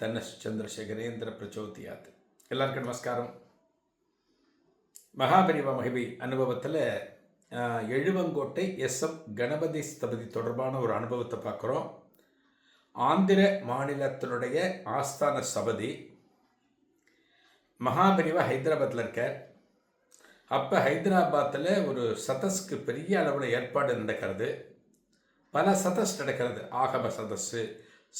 தன்னச்சந்திரசேகரேந்திர பிரச்சோதியாத். எல்லாருக்கும் நமஸ்காரம். மகாபரிவ மகிமை அனுபவத்தில் எழுவங்கோட்டை எஸ் எம் கணபதி ஸ்தபதி தொடர்பான ஒரு அனுபவத்தை பார்க்குறோம். ஆந்திர மாநிலத்தினுடைய ஆஸ்தான சபதி மகாபரிவா ஹைதராபாத்தில் இருக்க அப்போ ஹைதராபாத்தில் ஒரு சதஸ்க்கு பெரிய அளவில் ஏற்பாடு நடக்கிறது. பல சதஸ் நடக்கிறது. ஆகம சதஸ்ஸு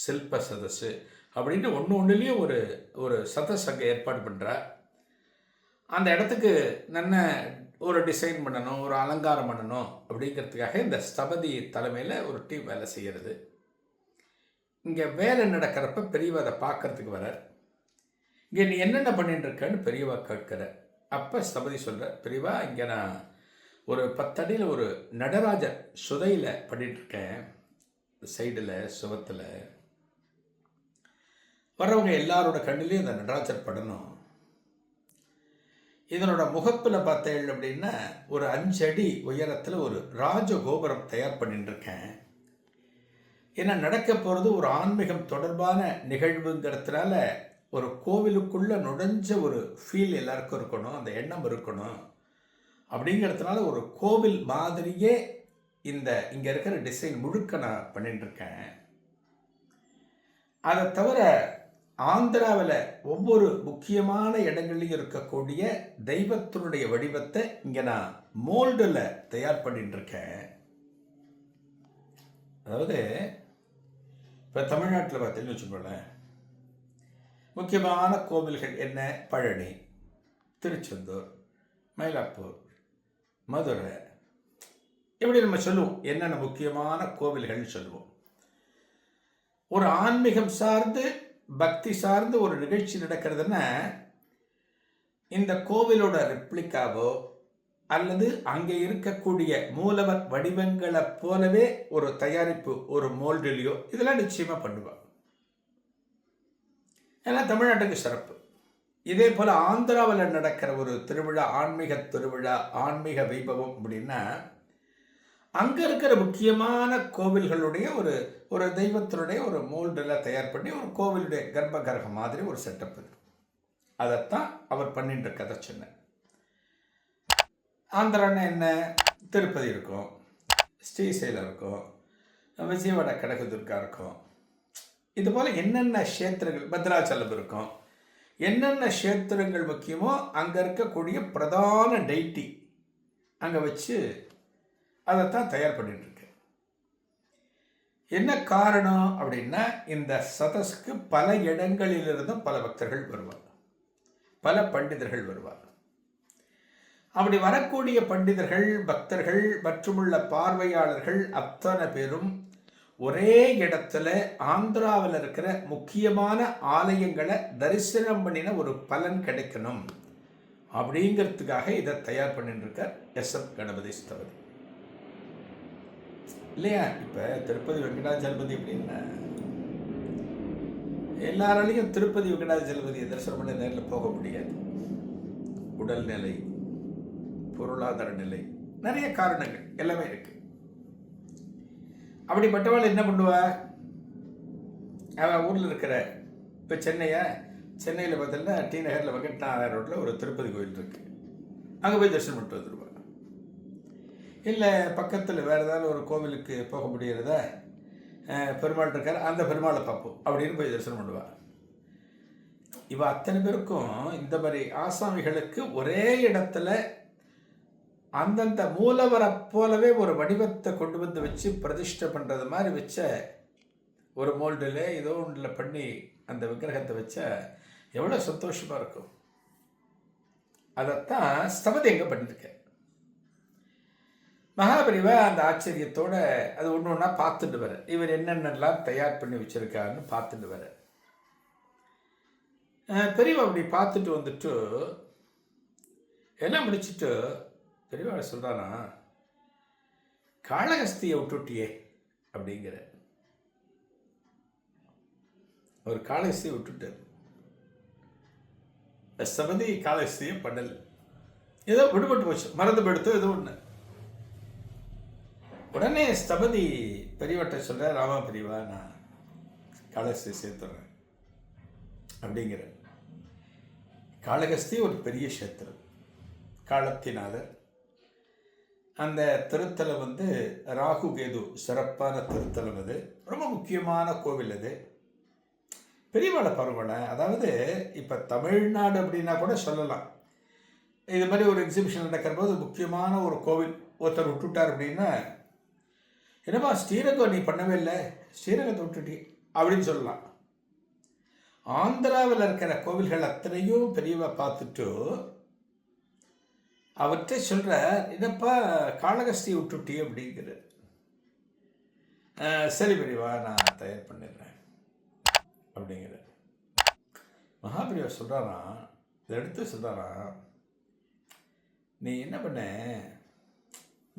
சில்ப சதஸ்ஸு அப்படின்னு ஒன்று ஒன்றுலேயும் ஒரு ஒரு சத அங்கே ஏற்பாடு பண்ணுற அந்த இடத்துக்கு நல்ல ஒரு டிசைன் பண்ணணும் ஒரு அலங்காரம் பண்ணணும் அப்படிங்கிறதுக்காக இந்த ஸ்தபதி தலைமையில் ஒரு டீம் வேலை செய்கிறது இங்கே வேலை நடக்கிறப்ப பெரியவ அதை பார்க்கறதுக்கு வரார். இங்கே நீ என்னென்ன பண்ணிட்டு இருக்கன்னு பெரியவா கேட்கிற. அப்போ ஸ்தபதி சொல்கிற பெரியவா இங்கே நான் ஒரு பத்தடியில் ஒரு நடராஜர் சுதையில் பண்ணிகிட்ருக்கேன் சைடில் சுவத்தில். வர்றவங்க எல்லாரோட கண்ணிலையும் இந்த நடராஜர் படணும். இதனோட முகப்பில் பார்த்தேன் அப்படின்னா ஒரு அஞ்சடி உயரத்தில் ஒரு ராஜகோபுரம் தயார் பண்ணிட்டு இருக்கேன் ஏன்னா நடக்க போகிறது ஒரு ஆன்மீகம் தொடர்பான நிகழ்வுங்கிறதுனால ஒரு கோவிலுக்குள்ளே நுழைஞ்ச ஒரு ஃபீல் எல்லாருக்கும் இருக்கணும் அந்த எண்ணம் இருக்கணும். அப்படிங்கிறதுனால ஒரு கோவில் மாதிரியே இந்த இங்கே இருக்கிற டிசைன் முழுக்க நான் பண்ணிட்டுருக்கேன். அதை தவிர ஆந்திராவில் ஒவ்வொரு முக்கியமான இடங்கள்லையும் இருக்கக்கூடிய தெய்வத்தினுடைய வடிவத்தை இங்கே நான் மோல்டில் தயார் பண்ணிட்டுருக்கேன். அதாவது இப்போ தமிழ்நாட்டில் பார்த்தீங்கன்னு வச்சுக்கோங்களேன் முக்கியமான கோவில்கள் என்ன? பழனி திருச்செந்தூர் மயிலாப்பூர் மதுரை. இப்படி நம்ம சொல்லுவோம்? என்னென்ன முக்கியமான கோவில்கள்னு சொல்லுவோம். ஒரு ஆன்மீகம் சார்ந்து பக்தி சார்ந்து ஒரு நிகழ்ச்சி நடக்கிறதுன்னா இந்த கோவிலோட ரெப்ளிக்காவோ அல்லது அங்கே இருக்கக்கூடிய மூலவர் வடிவங்களைப் போலவே ஒரு தயாரிப்பு ஒரு மோல்டிலையோ இதெல்லாம் நிச்சயமாக பண்ணுவாங்க. ஏன்னா தமிழ்நாட்டுக்கு சிறப்பு. இதே போல் ஆந்திராவில் நடக்கிற ஒரு திருவிழா ஆன்மீக திருவிழா ஆன்மீக வைபவம் அப்படின்னா அங்கே இருக்கிற முக்கியமான கோவில்களுடைய ஒரு ஒரு தெய்வத்தினுடைய ஒரு மோல்டில் தயார் பண்ணி ஒரு கோவிலுடைய கர்ப்பகரகம் மாதிரி ஒரு செட்டப் இது. அதைத்தான் அவர் பண்ணிட்டு கதை சொன்னேன் ஆந்திரான்னா என்ன? திருப்பதி இருக்கும். ஸ்ரீசைலம் இருக்கும். விஜயவாடா கடக துர்கா இருக்கும். இது போல் என்னென்ன க்ஷேத்திரங்கள்? பத்ராச்சலம் இருக்கும். என்னென்ன க்ஷேத்திரங்கள் முக்கியமோ அங்கே இருக்கக்கூடிய பிரதான டைட்டி அங்கே வச்சு அதைத்தான் தயார் பண்ணிட்டுருக்கு. என்ன காரணம் அப்படின்னா இந்த சதஸ்க்கு பல இடங்களிலிருந்தும் பல பக்தர்கள் வருவார். பல பண்டிதர்கள் வருவார். அப்படி வரக்கூடிய பண்டிதர்கள் பக்தர்கள் மற்றுமுள்ள பார்வையாளர்கள் அத்தனை பேரும் ஒரே இடத்துல ஆந்திராவில் இருக்கிற முக்கியமான ஆலயங்களை தரிசனம் பண்ணின ஒரு பலன் கிடைக்கணும். அப்படிங்கிறதுக்காக இதை தயார் பண்ணிட்டு இருக்கார் எஸ் எம் கணபதி ஸ்தபதி. இல்லையா? இப்போ திருப்பதி வெங்கடாஜலபதி அப்படின்னா எல்லாராலையும் திருப்பதி வெங்கடாச்சலபதியை தரிசனம் பண்ண நேரில் போக முடியாது. உடல்நிலை பொருளாதார நிலை நிறைய காரணங்கள் எல்லாமே இருக்கு. அப்படிப்பட்டவள் என்ன பண்ணுவா? அவன் ஊரில் இருக்கிற இப்போ சென்னையை? சென்னையில் பார்த்தீங்கன்னா டி நகரில் வெங்கட்நாராயண ரோட்டில் ஒரு திருப்பதி கோயில் இருக்கு. அங்கே போய் தரிசனம் பண்ணிட்டு வந்துடுவா இல்லை பக்கத்தில் வேறு ஏதாவது ஒரு கோவிலுக்கு போக முடியறத? பெருமாள் இருக்கார் அந்த பெருமாளை பார்ப்போம் அப்படின்னு போய் தரிசனம் பண்ணுவாள் இவ அத்தனை பேருக்கும் இந்த மாதிரி ஆசாமிகளுக்கு ஒரே இடத்துல அந்தந்த மூலவரை போலவே ஒரு வடிவத்தை கொண்டு வந்து வச்சு பிரதிஷ்டை பண்ணுறது மாதிரி வச்ச ஒரு மோல்டில் ஏதோ ஒன்றில் பண்ணி அந்த விக்கிரகத்தை வச்ச எவ்வளோ சந்தோஷமாக இருக்கும். அதைத்தான் ஸ்தபதி எங்கே பண்ணியிருக்கேன் மகாபரிவா அந்த ஆச்சரியத்தோட அது ஒன்று ஒன்றா பார்த்துட்டு வர. இவர் என்னென்னலாம் தயார் பண்ணி வச்சிருக்காருன்னு பார்த்துட்டு வர. பெரியவா அப்படி பார்த்துட்டு வந்துட்டு எல்லாம் முடிச்சுட்டு பெரியவா சொல்கிறானா காளகஸ்தியை விட்டுட்டியே அப்படிங்கிற. அவர் காளகஸ்தியை விட்டுட்டார். சமதி காளகஸ்தியை பண்ணலை. ஏதோ விடுபட்டு போச்சு. மறந்து படுத்தோ ஏதோ ஒன்று உடனே ஸ்தபதி பெரியவட்ட சொல்ற ராமா பெரியவா நான் காளகஸ்தியை சேர்த்துறேன். அப்படிங்கிற. காளகஸ்தி ஒரு பெரிய கஷேத்திரம். காலத்தினாதர் அந்த திருத்தலம் வந்து ராகு கேது சிறப்பான திருத்தலம் அது. ரொம்ப முக்கியமான கோவில் அது. பெரியவாளை பரவாயில்ல அதாவது இப்போ தமிழ்நாடு அப்படின்னா கூட சொல்லலாம். இது மாதிரி ஒரு எக்ஸிபிஷன் நடக்கிற போது முக்கியமான ஒரு கோவில். ஒருத்தர் விட்டுட்டார் அப்படின்னா என்னப்பா ஸ்ரீரங்கம் நீ பண்ணவே இல்லை? ஸ்ரீரங்கத்தை விட்டுட்டி அப்படின்னு சொல்லலாம். ஆந்திராவில் இருக்கிற கோவில்கள் அத்தனையும் பெரியவா பார்த்துட்டு அவர்கிட்ட சொல்கிற என்னப்பா காளகஸ்தி விட்டுட்டி அப்படிங்கிற. சரி பெரியவா நான் தயார் பண்ணிடுறேன் அப்படிங்கிற. மகாபிரிவா சொல்கிறாராம் இதை எடுத்து சொல்கிறாராம் நீ என்ன பண்ண?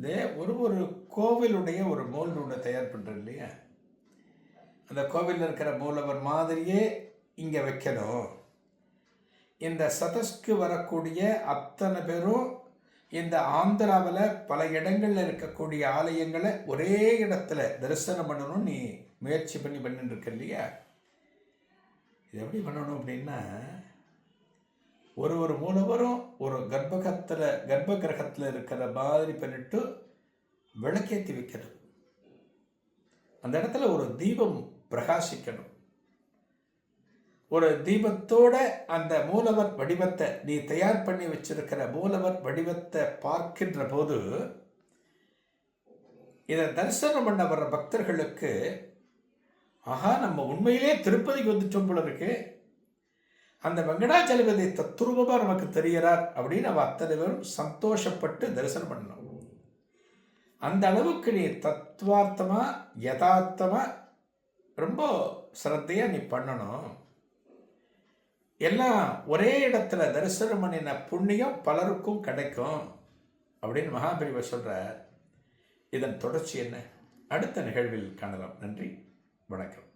இந்த ஒரு ஒரு கோவிலுடைய ஒரு மோல்டு ஒன்று தயார் பண்ணுறோம் இல்லையா? அந்த கோவிலில் இருக்கிற மூலவர் மாதிரியே இங்கே வைக்கணும். இந்த சதஸ்க்கு வரக்கூடிய அத்தனை பேரும் இந்த ஆந்திராவில் பல இடங்களில் இருக்கக்கூடிய ஆலயங்களை ஒரே இடத்துல தரிசனம் பண்ணணும் நீ முயற்சி பண்ணி பண்ணிட்டு இருக்க இல்லையா? இது எப்படி பண்ணணும் அப்படின்னா ஒரு ஒரு மூலவரும் ஒரு கர்ப்பகத்தில் கர்ப்ப கிரகத்தில் இருக்கிற மாதிரி பண்ணிட்டு விளக்கேற்றி வைக்கணும். அந்த இடத்துல ஒரு தீபம் பிரகாசிக்கணும். ஒரு தீபத்தோட அந்த மூலவர் வடிவத்தை நீ தயார் பண்ணி வச்சிருக்கிற மூலவர் வடிவத்தை பார்க்கின்ற போது இதை தரிசனம் பண்ண வர்ற பக்தர்களுக்கு ஆஹா நம்ம உண்மையிலே திருப்பதிக்கு வந்துட்டோம் போல இருக்கு. அந்த வெங்கடாச்சலபதி தத்ரூபமாக நமக்கு தெரிகிறார் அப்படின்னு அவள் அத்தனை பேரும் சந்தோஷப்பட்டு தரிசனம் பண்ணணும். அந்த அளவுக்கு நீ தத்வார்த்தமாக யதார்த்தமாக ரொம்ப சிரத்தையாக நீ பண்ணணும். எல்லாம் ஒரே இடத்துல தரிசனம் பண்ணின புண்ணியம் பலருக்கும் கிடைக்கும் அப்படின்னு மகாபிரிவா சொல்கிறார் இதன் தொடர்ச்சி என்ன? அடுத்த நிகழ்வில் காணலாம். நன்றி. வணக்கம்.